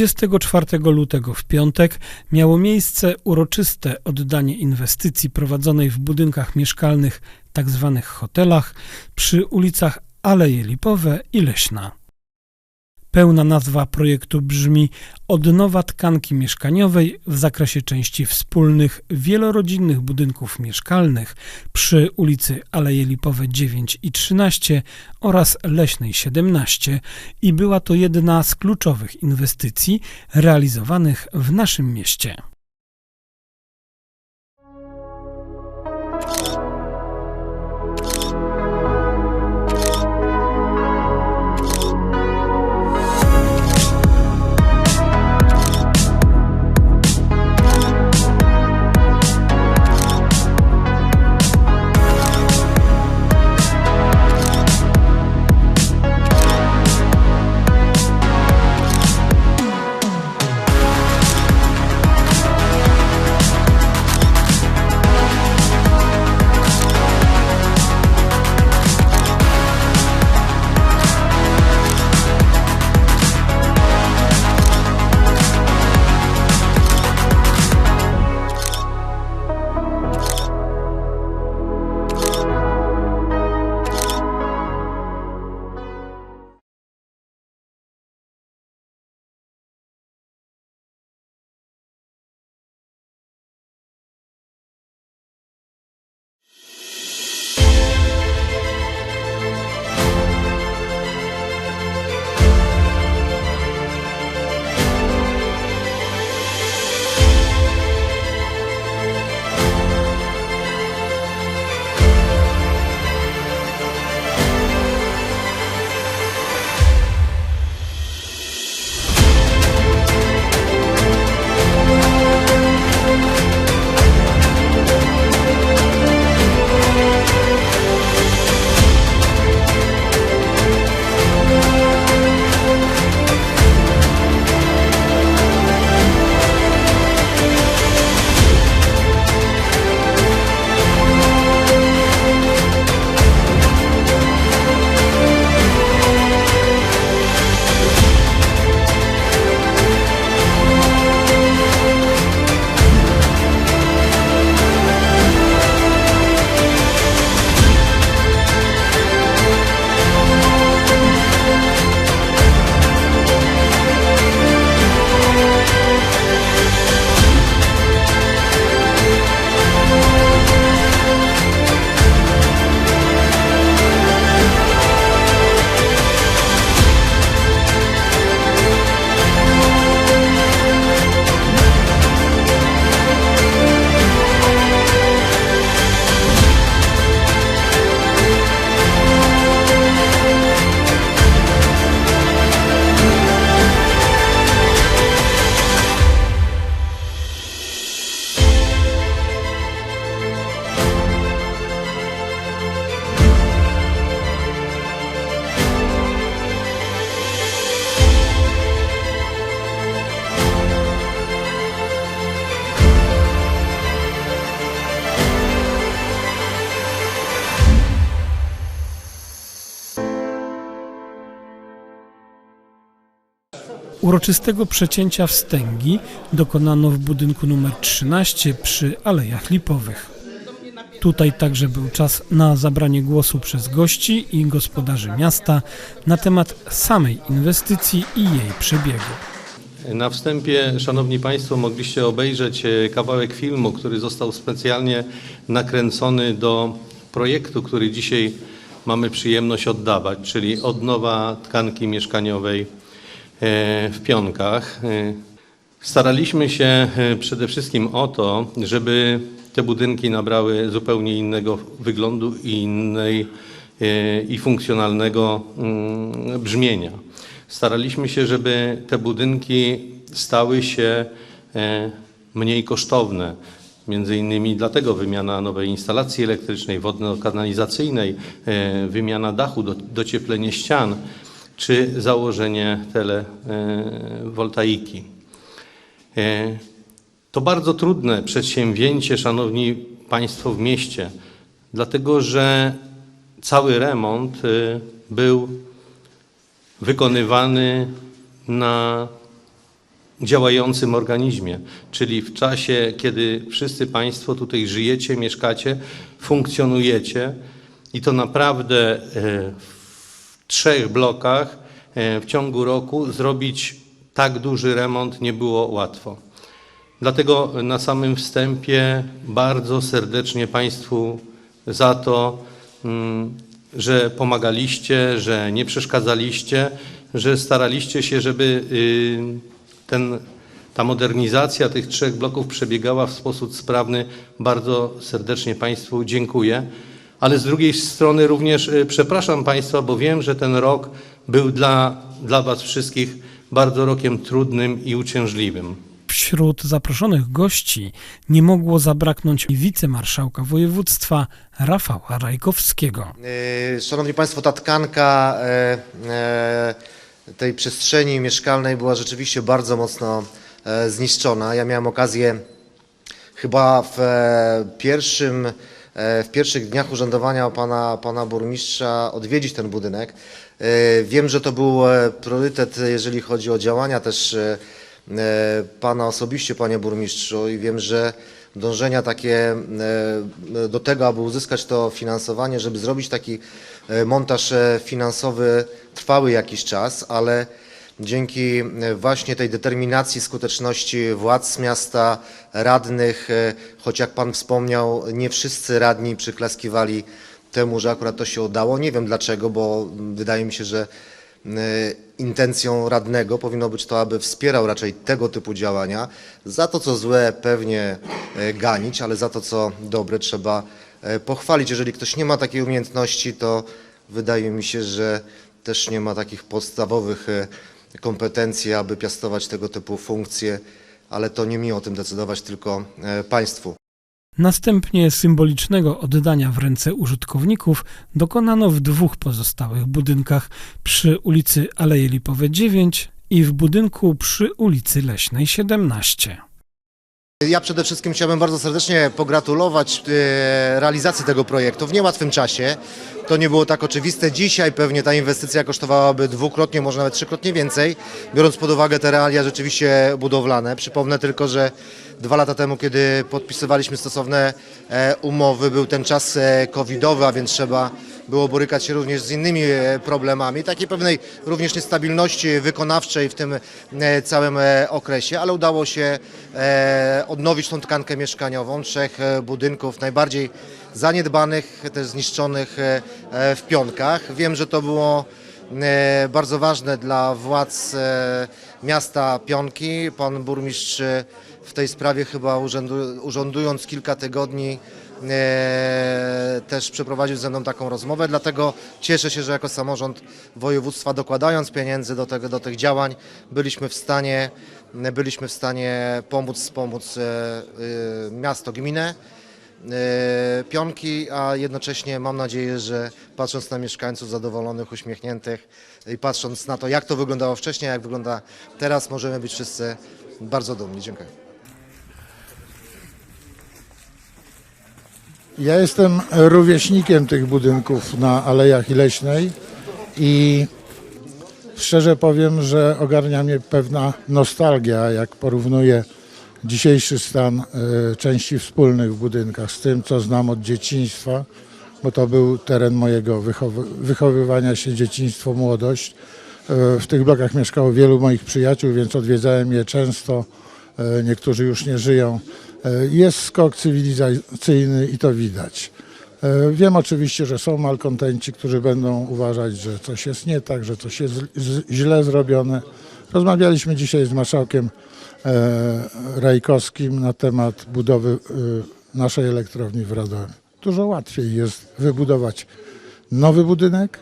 24 lutego w piątek miało miejsce uroczyste oddanie inwestycji prowadzonej w budynkach mieszkalnych tzw. hotelach przy ulicach Aleje Lipowe i Leśna. Pełna nazwa projektu brzmi Odnowa tkanki mieszkaniowej w zakresie części wspólnych wielorodzinnych budynków mieszkalnych przy ulicy Aleje Lipowe 9 i 13 oraz Leśnej 17 i była to jedna z kluczowych inwestycji realizowanych w naszym mieście. Uroczystego przecięcia wstęgi dokonano w budynku numer 13 przy Alejach Lipowych. Tutaj także był czas na zabranie głosu przez gości i gospodarzy miasta na temat samej inwestycji i jej przebiegu. Na wstępie, Szanowni Państwo, mogliście obejrzeć e, kawałek filmu, który został specjalnie nakręcony do projektu, który dzisiaj mamy przyjemność oddawać, czyli odnowa tkanki mieszkaniowej w Pionkach. Staraliśmy się e, przede wszystkim o to, żeby te budynki nabrały zupełnie innego wyglądu i innej e, i funkcjonalnego mm, brzmienia. Staraliśmy się, żeby te budynki stały się e, mniej kosztowne. Między innymi dlatego wymiana nowej instalacji elektrycznej, wodno-kanalizacyjnej, wymiana dachu, do- docieplenie ścian czy założenie telewoltaiki. E, To bardzo trudne przedsięwzięcie, Szanowni Państwo, w mieście, dlatego że cały remont e, był wykonywany na działającym organizmie, czyli w czasie, kiedy wszyscy Państwo tutaj żyjecie, mieszkacie, funkcjonujecie i to naprawdę e, trzech blokach e, w ciągu roku zrobić tak duży remont nie było łatwo. Dlatego na samym wstępie bardzo serdecznie Państwu za to, mm, że pomagaliście, że nie przeszkadzaliście, że staraliście się, żeby y, ten, ta modernizacja tych trzech bloków przebiegała w sposób sprawny. Bardzo serdecznie Państwu dziękuję. Ale z drugiej strony również y, przepraszam Państwa, bo wiem, że ten rok był dla, dla Was wszystkich bardzo rokiem trudnym i uciążliwym. Wśród zaproszonych gości nie mogło zabraknąć wicemarszałka województwa Rafała Rajkowskiego. E, Szanowni Państwo, ta tkanka e, e, tej przestrzeni mieszkalnej była rzeczywiście bardzo mocno zniszczona. Ja miałem okazję chyba w pierwszym, w pierwszych dniach urzędowania pana, pana burmistrza odwiedzić ten budynek. E, Wiem, że to był e, priorytet, jeżeli chodzi o działania też e, e, pana osobiście, panie burmistrzu i wiem, że dążenia takie e, do tego, aby uzyskać to finansowanie, żeby zrobić taki e, montaż e, finansowy trwały jakiś czas, ale dzięki e, właśnie tej determinacji, skuteczności władz miasta, radnych, e, choć jak pan wspomniał, nie wszyscy radni przyklaskiwali temu, że akurat to się udało. Nie wiem dlaczego, bo wydaje mi się, że e, intencją radnego powinno być to, aby wspierał raczej tego typu działania. Za to, co złe, pewnie ganić, ale za to, co dobre, trzeba pochwalić. Jeżeli ktoś nie ma takiej umiejętności, to wydaje mi się, że też nie ma takich podstawowych e, kompetencji, aby piastować tego typu funkcje, ale to nie mi o tym decydować, tylko e, państwu. Następnie symbolicznego oddania w ręce użytkowników dokonano w dwóch pozostałych budynkach przy ulicy Aleje Lipowe 9 i w budynku przy ulicy Leśnej 17. Ja przede wszystkim chciałbym bardzo serdecznie pogratulować e, realizacji tego projektu w niełatwym czasie. To nie było tak oczywiste. Dzisiaj pewnie ta inwestycja kosztowałaby dwukrotnie, może nawet trzykrotnie więcej, biorąc pod uwagę te realia rzeczywiście budowlane. Przypomnę tylko, że dwa lata temu, kiedy podpisywaliśmy stosowne e, umowy, był ten czas e, covidowy, a więc trzeba było borykać się również z innymi e, problemami, takiej pewnej również niestabilności wykonawczej w tym całym okresie, ale udało się odnowić tą tkankę mieszkaniową trzech budynków najbardziej zaniedbanych, też zniszczonych e, e, w Pionkach. Wiem, że to było e, bardzo ważne dla władz miasta Pionki. Pan burmistrz w tej sprawie chyba urządując kilka tygodni też przeprowadził ze mną taką rozmowę, dlatego cieszę się, że jako samorząd województwa dokładając pieniędzy do, tego, do tych działań byliśmy w stanie, byliśmy w stanie pomóc, wspomóc e, miasto, gminę. E, Pionki, a jednocześnie mam nadzieję, że patrząc na mieszkańców zadowolonych, uśmiechniętych i patrząc na to, jak to wyglądało wcześniej, jak wygląda teraz, możemy być wszyscy bardzo dumni. Dziękuję. Ja jestem rówieśnikiem tych budynków na Alejach i Leśnej i szczerze powiem, że ogarnia mnie pewna nostalgia, jak porównuję dzisiejszy stan e, części wspólnych w budynkach z tym, co znam od dzieciństwa, bo to był teren mojego wychowy- wychowywania się, dzieciństwo, młodość. E, W tych blokach mieszkało wielu moich przyjaciół, więc odwiedzałem je często. E, Niektórzy już nie żyją. Jest skok cywilizacyjny i to widać. Wiem oczywiście, że są malkontenci, którzy będą uważać, że coś jest nie tak, że coś jest źle zrobione. Rozmawialiśmy dzisiaj z marszałkiem Rajkowskim na temat budowy e, naszej elektrowni w Radomiu. Dużo łatwiej jest wybudować nowy budynek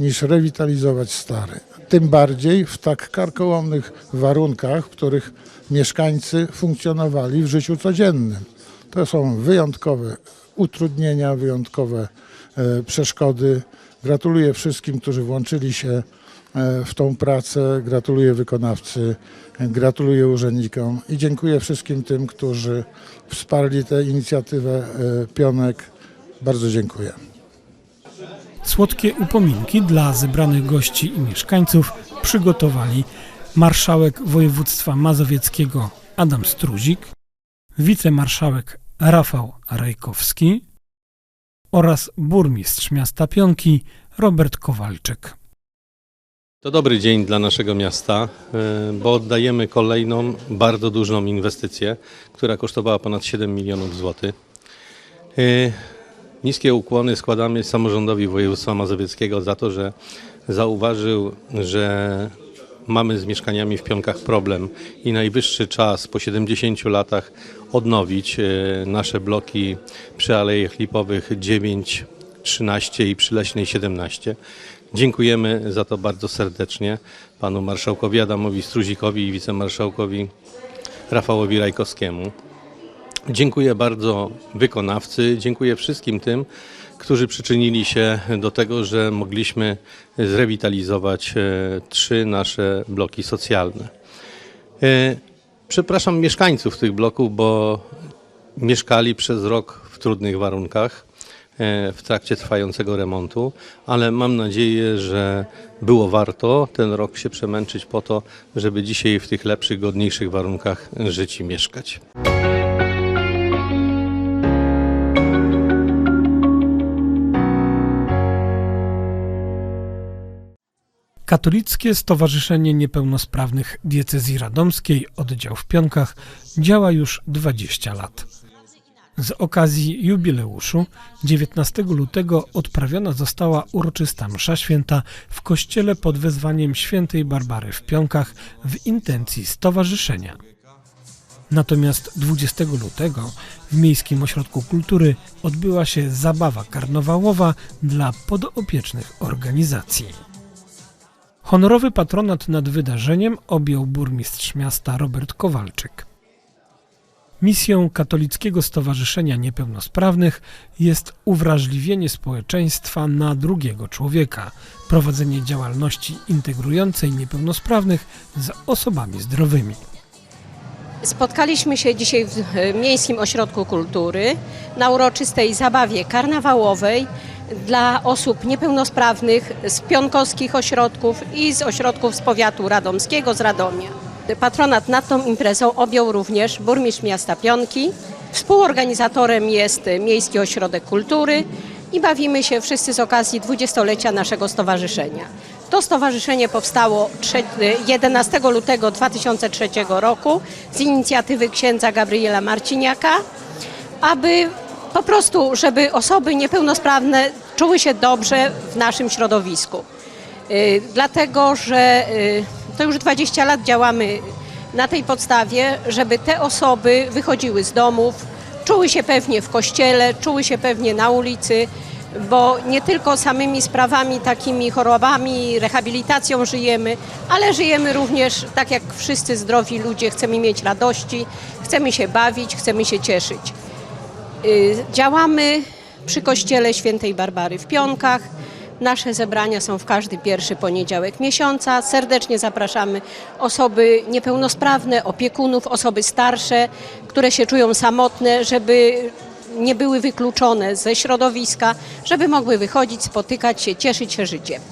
niż rewitalizować stary. Tym bardziej w tak karkołomnych warunkach, w których mieszkańcy funkcjonowali w życiu codziennym. To są wyjątkowe utrudnienia, wyjątkowe e, przeszkody. Gratuluję wszystkim, którzy włączyli się e, w tą pracę. Gratuluję wykonawcy, e, gratuluję urzędnikom i dziękuję wszystkim tym, którzy wsparli tę inicjatywę e, Pionek. Bardzo dziękuję. Słodkie upominki dla zebranych gości i mieszkańców przygotowali marszałek województwa mazowieckiego Adam Struzik, wicemarszałek Rafał Rejkowski oraz burmistrz miasta Pionki Robert Kowalczyk. To dobry dzień dla naszego miasta, e, bo oddajemy kolejną bardzo dużą inwestycję, która kosztowała ponad 7 milionów złotych. E, Niskie ukłony składamy samorządowi województwa mazowieckiego za to, że zauważył, że mamy z mieszkaniami w Pionkach problem i najwyższy czas po 70 latach odnowić e, nasze bloki przy Alejach Lipowych 9, 13 i przy Leśnej 17. Dziękujemy za to bardzo serdecznie panu marszałkowi Adamowi Struzikowi i wicemarszałkowi Rafałowi Rajkowskiemu. Dziękuję bardzo wykonawcy, dziękuję wszystkim tym, którzy przyczynili się do tego, że mogliśmy zrewitalizować e, trzy nasze bloki socjalne. E, Przepraszam mieszkańców tych bloków, bo mieszkali przez rok w trudnych warunkach w trakcie trwającego remontu, ale mam nadzieję, że było warto ten rok się przemęczyć po to, żeby dzisiaj w tych lepszych, godniejszych warunkach żyć i mieszkać. Katolickie Stowarzyszenie Niepełnosprawnych Diecezji Radomskiej, oddział w Pionkach, działa już 20 lat. Z okazji jubileuszu 19 lutego odprawiona została uroczysta msza święta w kościele pod wezwaniem świętej Barbary w Pionkach w intencji stowarzyszenia. Natomiast 20 lutego w Miejskim Ośrodku Kultury odbyła się zabawa karnawałowa dla podopiecznych organizacji. Honorowy patronat nad wydarzeniem objął burmistrz miasta Robert Kowalczyk. Misją Katolickiego Stowarzyszenia Niepełnosprawnych jest uwrażliwienie społeczeństwa na drugiego człowieka, prowadzenie działalności integrującej niepełnosprawnych z osobami zdrowymi. Spotkaliśmy się dzisiaj w e, Miejskim Ośrodku Kultury na uroczystej zabawie karnawałowej dla osób niepełnosprawnych z pionkowskich ośrodków i z ośrodków z powiatu radomskiego, z Radomia. Patronat nad tą imprezą objął również burmistrz miasta Pionki. Współorganizatorem jest Miejski Ośrodek Kultury i bawimy się wszyscy z okazji dwudziestolecia naszego stowarzyszenia. To stowarzyszenie powstało trze- 11 lutego 2003 roku z inicjatywy księdza Gabriela Marciniaka, aby po prostu, żeby osoby niepełnosprawne czuły się dobrze w naszym środowisku. Y, Dlatego, że y, to już 20 lat działamy na tej podstawie, żeby te osoby wychodziły z domów, czuły się pewnie w kościele, czuły się pewnie na ulicy, bo nie tylko samymi sprawami, takimi chorobami, rehabilitacją żyjemy, ale żyjemy również tak jak wszyscy zdrowi ludzie, chcemy mieć radości, chcemy się bawić, chcemy się cieszyć. Y, Działamy przy kościele świętej Barbary w Pionkach. Nasze zebrania są w każdy pierwszy poniedziałek miesiąca. Serdecznie zapraszamy osoby niepełnosprawne, opiekunów, osoby starsze, które się czują samotne, żeby nie były wykluczone ze środowiska, żeby mogły wychodzić, spotykać się, cieszyć się życiem.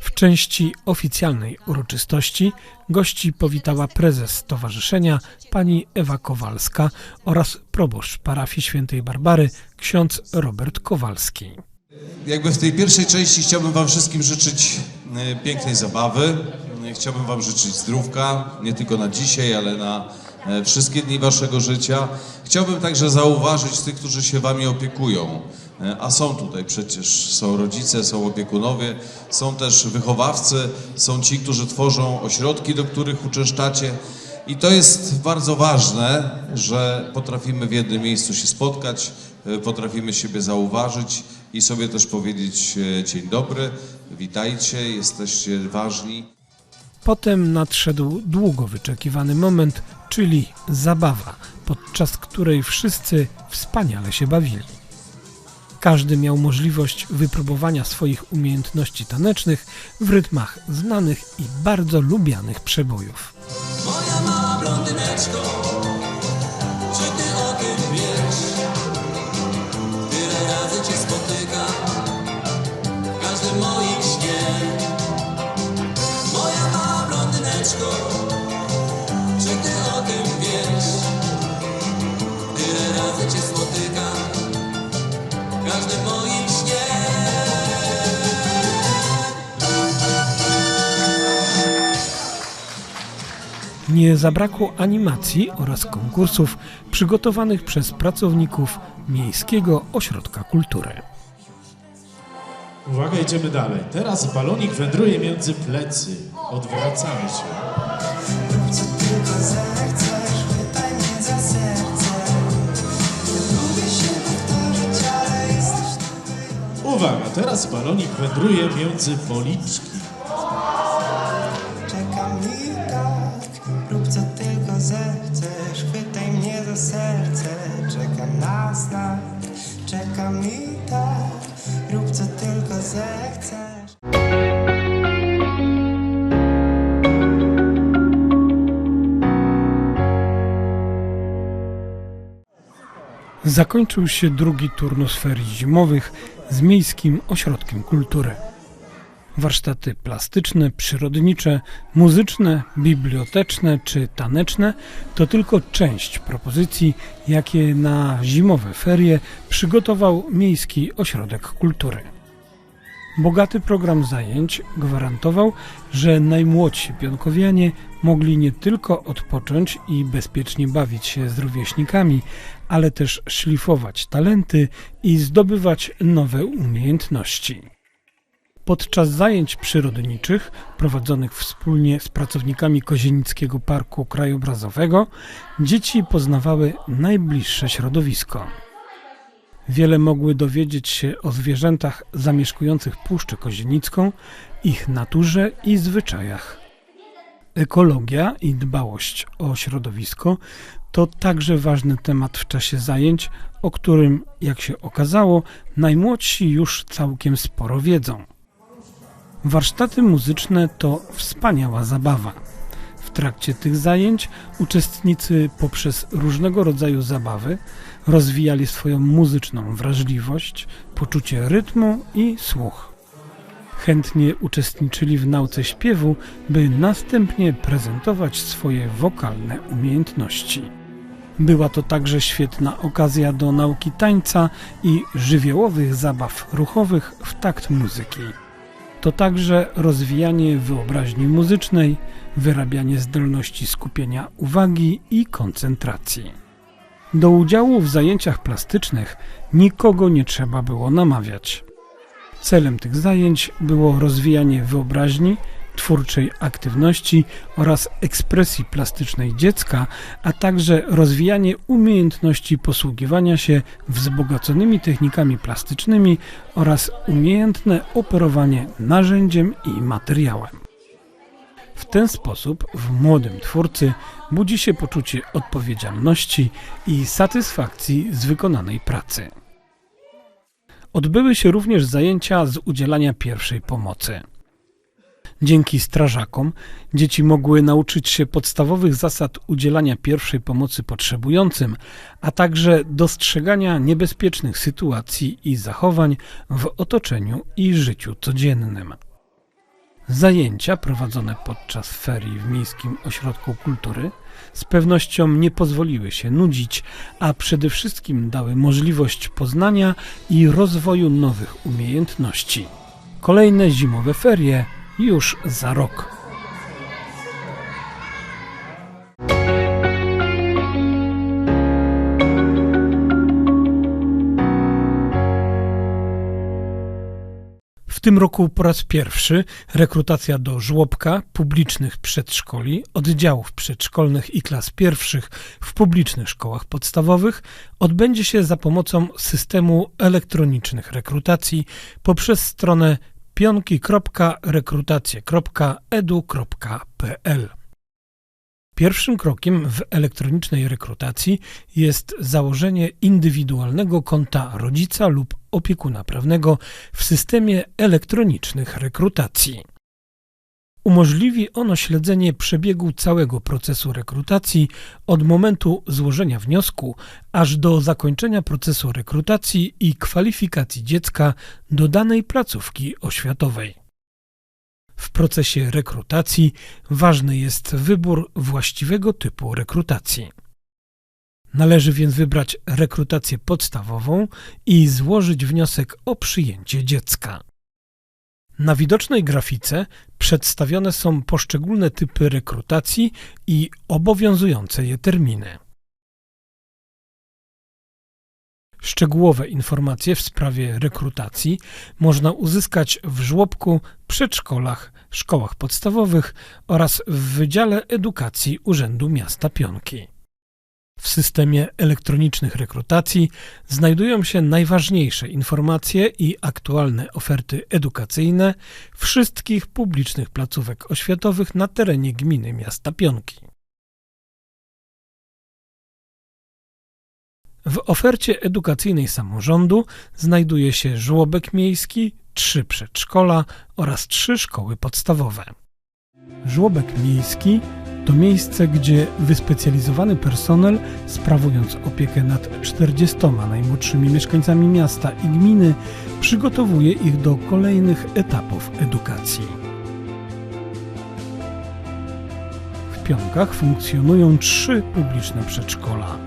W części oficjalnej uroczystości gości powitała prezes stowarzyszenia pani Ewa Kowalska oraz proboszcz parafii świętej Barbary ksiądz Robert Kowalski. Jakby w tej pierwszej części chciałbym Wam wszystkim życzyć e, pięknej zabawy. E, Chciałbym Wam życzyć zdrówka, nie tylko na dzisiaj, ale na e, wszystkie dni Waszego życia. Chciałbym także zauważyć tych, którzy się Wami opiekują. A są tutaj przecież, są rodzice, są opiekunowie, są też wychowawcy, są ci, którzy tworzą ośrodki, do których uczęszczacie. I to jest bardzo ważne, że potrafimy w jednym miejscu się spotkać, potrafimy siebie zauważyć i sobie też powiedzieć e, dzień dobry, witajcie, jesteście ważni. Potem nadszedł długo wyczekiwany moment, czyli zabawa, podczas której wszyscy wspaniale się bawili. Każdy miał możliwość wypróbowania swoich umiejętności tanecznych w rytmach znanych i bardzo lubianych przebojów. Moja mała blondyneczko, w każdym moim śnie. Moja mała blondyneczko, czy ty o tym wiesz? Nie zabrakło animacji oraz konkursów przygotowanych przez pracowników Miejskiego Ośrodka Kultury. Uwaga, idziemy dalej. Teraz balonik wędruje między plecy. Odwracamy się. Uwaga, teraz balonik wędruje między policzki. Zechcesz Zakończył się drugi turnus ferii zimowych z Miejskim Ośrodkiem Kultury. Warsztaty plastyczne, przyrodnicze, muzyczne, biblioteczne czy taneczne to tylko część propozycji, jakie na zimowe ferie przygotował Miejski Ośrodek Kultury. Bogaty program zajęć gwarantował, że najmłodsi pionkowianie mogli nie tylko odpocząć i bezpiecznie bawić się z rówieśnikami, ale też szlifować talenty i zdobywać nowe umiejętności. Podczas zajęć przyrodniczych prowadzonych wspólnie z pracownikami Kozienickiego Parku Krajobrazowego dzieci poznawały najbliższe środowisko. Wiele mogły dowiedzieć się o zwierzętach zamieszkujących Puszczę Kozienicką, ich naturze i zwyczajach. Ekologia i dbałość o środowisko to także ważny temat w czasie zajęć, o którym, jak się okazało, najmłodsi już całkiem sporo wiedzą. Warsztaty muzyczne to wspaniała zabawa. W trakcie tych zajęć uczestnicy poprzez różnego rodzaju zabawy rozwijali swoją muzyczną wrażliwość, poczucie rytmu i słuch. Chętnie uczestniczyli w nauce śpiewu, by następnie prezentować swoje wokalne umiejętności. Była to także świetna okazja do nauki tańca i żywiołowych zabaw ruchowych w takt muzyki. To także rozwijanie wyobraźni muzycznej, wyrabianie zdolności skupienia uwagi i koncentracji. Do udziału w zajęciach plastycznych nikogo nie trzeba było namawiać. Celem tych zajęć było rozwijanie wyobraźni, twórczej aktywności oraz ekspresji plastycznej dziecka, a także rozwijanie umiejętności posługiwania się wzbogaconymi technikami plastycznymi oraz umiejętne operowanie narzędziem i materiałem. W ten sposób w młodym twórcy budzi się poczucie odpowiedzialności i satysfakcji z wykonanej pracy. Odbyły się również zajęcia z udzielania pierwszej pomocy. Dzięki strażakom dzieci mogły nauczyć się podstawowych zasad udzielania pierwszej pomocy potrzebującym, a także dostrzegania niebezpiecznych sytuacji i zachowań w otoczeniu i życiu codziennym. Zajęcia prowadzone podczas ferii w Miejskim Ośrodku Kultury z pewnością nie pozwoliły się nudzić, a przede wszystkim dały możliwość poznania i rozwoju nowych umiejętności. Kolejne zimowe ferie już za rok. Tym roku po raz pierwszy rekrutacja do żłobka, publicznych przedszkoli, oddziałów przedszkolnych i klas pierwszych w publicznych szkołach podstawowych odbędzie się za pomocą systemu elektronicznych rekrutacji poprzez stronę pionki.rekrutacje.edu.pl. Pierwszym krokiem w elektronicznej rekrutacji jest założenie indywidualnego konta rodzica lub opiekuna prawnego w systemie elektronicznych rekrutacji. Umożliwi ono śledzenie przebiegu całego procesu rekrutacji od momentu złożenia wniosku aż do zakończenia procesu rekrutacji i kwalifikacji dziecka do danej placówki oświatowej. W procesie rekrutacji ważny jest wybór właściwego typu rekrutacji. Należy więc wybrać rekrutację podstawową i złożyć wniosek o przyjęcie dziecka. Na widocznej grafice przedstawione są poszczególne typy rekrutacji i obowiązujące je terminy. Szczegółowe informacje w sprawie rekrutacji można uzyskać w żłobku, przedszkolach, szkołach podstawowych oraz w Wydziale Edukacji Urzędu Miasta Pionki. W systemie elektronicznych rekrutacji znajdują się najważniejsze informacje i aktualne oferty edukacyjne wszystkich publicznych placówek oświatowych na terenie gminy miasta Pionki. W ofercie edukacyjnej samorządu znajduje się żłobek miejski, trzy przedszkola oraz trzy szkoły podstawowe. Żłobek miejski to miejsce, gdzie wyspecjalizowany personel, sprawując opiekę nad 40 najmłodszymi mieszkańcami miasta i gminy, przygotowuje ich do kolejnych etapów edukacji. W Pionkach funkcjonują trzy publiczne przedszkola.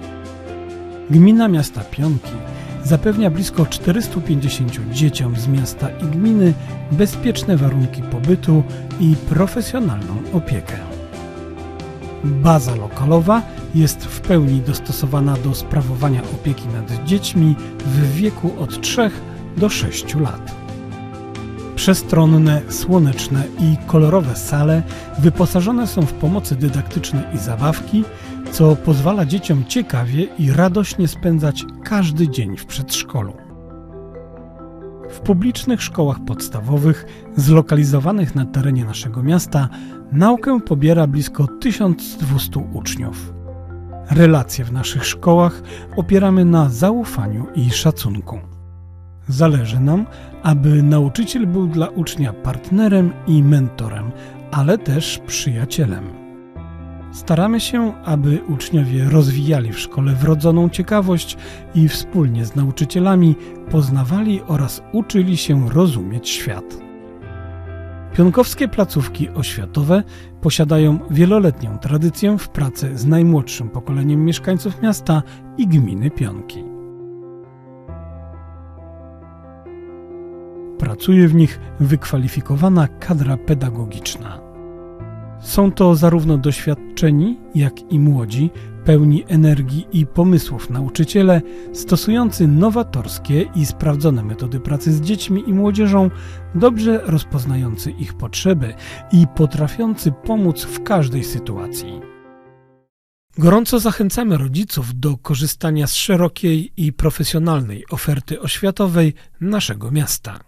Gmina miasta Pionki zapewnia blisko 450 dzieciom z miasta i gminy bezpieczne warunki pobytu i profesjonalną opiekę. Baza lokalowa jest w pełni dostosowana do sprawowania opieki nad dziećmi w wieku od 3 do 6 lat. Przestronne, słoneczne i kolorowe sale wyposażone są w pomocy dydaktyczne i zabawki, co pozwala dzieciom ciekawie i radośnie spędzać każdy dzień w przedszkolu. Publicznych szkołach podstawowych zlokalizowanych na terenie naszego miasta naukę pobiera blisko 1200 uczniów. Relacje w naszych szkołach opieramy na zaufaniu i szacunku. Zależy nam, aby nauczyciel był dla ucznia partnerem i mentorem, ale też przyjacielem. Staramy się, aby uczniowie rozwijali w szkole wrodzoną ciekawość i wspólnie z nauczycielami poznawali oraz uczyli się rozumieć świat. Pionkowskie placówki oświatowe posiadają wieloletnią tradycję w pracy z najmłodszym pokoleniem mieszkańców miasta i gminy Pionki. Pracuje w nich wykwalifikowana kadra pedagogiczna. Są to zarówno doświadczeni, jak i młodzi, pełni energii i pomysłów nauczyciele, stosujący nowatorskie i sprawdzone metody pracy z dziećmi i młodzieżą, dobrze rozpoznający ich potrzeby i potrafiący pomóc w każdej sytuacji. Gorąco zachęcamy rodziców do korzystania z szerokiej i profesjonalnej oferty oświatowej naszego miasta.